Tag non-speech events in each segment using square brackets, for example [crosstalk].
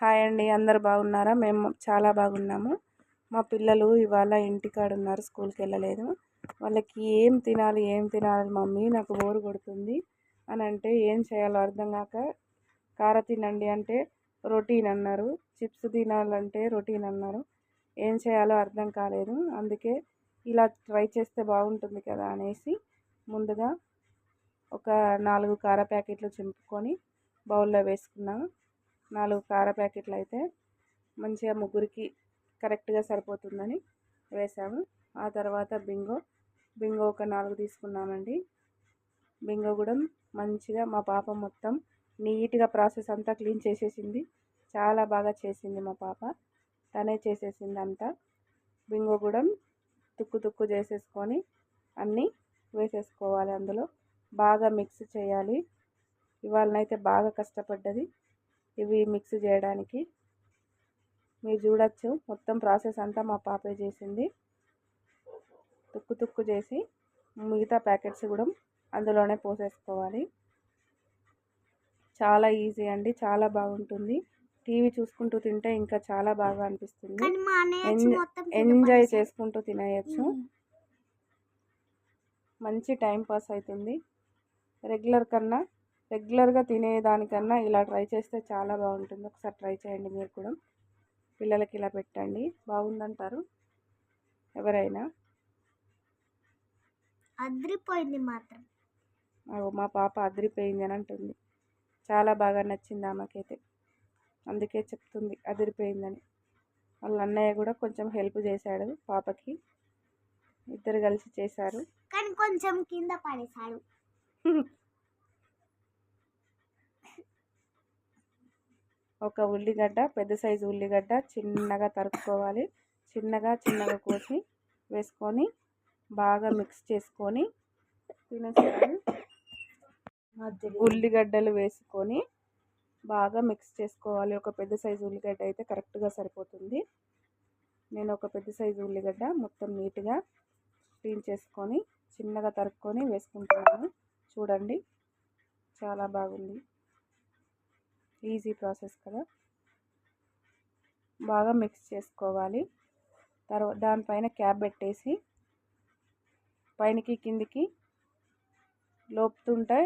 Hi అండి అందరు బాగున్నారా? మేము చాలా బాగున్నాము. మా పిల్లలు ఇవాళ ఇంటికాడ ఉన్నారు స్కూల్కి వెళ్ళలేదు వాళ్ళకి ఏం తినాలి ఏం తినాలి మమ్మీ నాకు బోరు కొడుతుంది అని అంటే ఏం చేయాలో అర్థం కాక కార తినండి అంటే రొటీన్ అన్నారు. చిప్స్ తినాలంటే రొటీన్ అన్నారు. ఏం చేయాలో అర్థం కాలేదు. అందుకే ఇలా ట్రై చేస్తే బాగుంటుంది కదా అనేసి ముందుగా ఒక నాలుగు కార ప్యాకెట్లు చింపుకొని బౌల్లో వేసుకున్నాను నాలుగు కార ప్యాకెట్లు అయితే మంచిగా ముగ్గురికి కరెక్ట్గా సరిపోతుందని వేసాము. ఆ తర్వాత బింగో బింగో ఒక నాలుగు తీసుకున్నామండి. బింగో కూడా మంచిగా మా పాప మొత్తం నీట్గా ప్రాసెస్ అంతా క్లీన్ చేసేసింది. చాలా బాగా చేసింది మా పాప. తనే చేసేసింది అంతా బింగో కూడా తుక్కు తుక్కు చేసేసుకొని అన్నీ వేసేసుకోవాలి అందులో. బాగా మిక్స్ చేయాలి. ఇవాళనైతే బాగా కష్టపడ్డది. ఇవి మిక్స్ చేయడానికి. మీరు చూడొచ్చు మొత్తం ప్రాసెస్ అంతా మా పాపే చేసింది. తుక్కు తుక్కు చేసి మిగతా ప్యాకెట్స్ కూడా అందులోనే పోసేసుకోవాలి. చాలా ఈజీ అండి చాలా బాగుంటుంది. టీవీ చూసుకుంటూ తింటే ఇంకా చాలా బాగా అనిపిస్తుంది. ఎంజాయ్ చేసుకుంటూ తినేయచ్చు. మంచి టైం పాస్ అవుతుంది. రెగ్యులర్ కన్నా రెగ్యులర్గా తినేదానికన్నా ఇలా ట్రై చేస్తే చాలా బాగుంటుంది. ఒకసారి ట్రై చేయండి మీరు కూడా. పిల్లలకి ఇలా పెట్టండి. బాగుందంటారు ఎవరైనా? అదిరిపోయింది మాత్రం. మా పాప అదిరిపోయింది అని అంటుంది. చాలా బాగా నచ్చింది ఆమెకైతే. అందుకే చెప్తుంది అదిరిపోయిందని. వాళ్ళ అన్నయ్య కూడా కొంచెం హెల్ప్ చేశాడు పాపకి. ఇద్దరు కలిసి చేశారు. కానీ కొంచెం కింద పడేశాడు. [laughs] ఒక ఉల్లిగడ్డ పెద్ద సైజు ఉల్లిగడ్డ చిన్నగా తరుక్కోవాలి. చిన్నగా చిన్నగా కోసి వేసుకొని బాగా మిక్స్ చేసుకొని తినేసారు ఉల్లిగడ్డలు వేసుకొని బాగా మిక్స్ చేసుకోవాలి. ఒక పెద్ద సైజు ఉల్లిగడ్డ అయితే కరెక్ట్గా సరిపోతుంది. నేను ఒక పెద్ద సైజు ఉల్లిగడ్డ మొత్తం నీట్గా క్లీన్ చేసుకొని చిన్నగా తరుక్కొని వేసుకుంటున్నాను. చూడండి చాలా బాగుంది. ఈజీ ప్రాసెస్ కదా. బాగా మిక్స్ చేసుకోవాలి. తర్వాత దానిపైన క్యాప్ పెట్టేసి పైనకి కిందికి లోపుతుంటే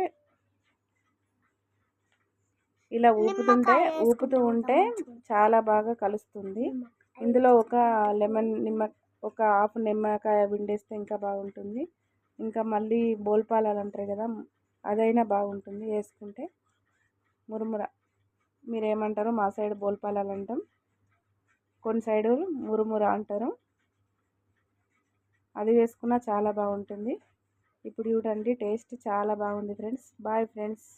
ఇలా ఊపుతుంటే ఊపుతూ ఉంటే చాలా బాగా కలుస్తుంది. ఇందులో ఒక లెమన్ నిమ్మ ఒక హాఫ్ నిమ్మకాయ విండేస్తే ఇంకా బాగుంటుంది. ఇంకా మళ్ళీ బోల్పాలాలు అంటారు కదా అదైనా బాగుంటుంది వేసుకుంటే. మురుముర. మీరు ఏమంటారు మా సైడ్ బోల్పాలాలు అంటాం కొన్ని సైడు మురుముర అంటారు. అది వేసుకున్నా చాలా బాగుంటుంది. ఇప్పుడు చూడండి టేస్ట్ చాలా బాగుంది ఫ్రెండ్స్. Bye friends.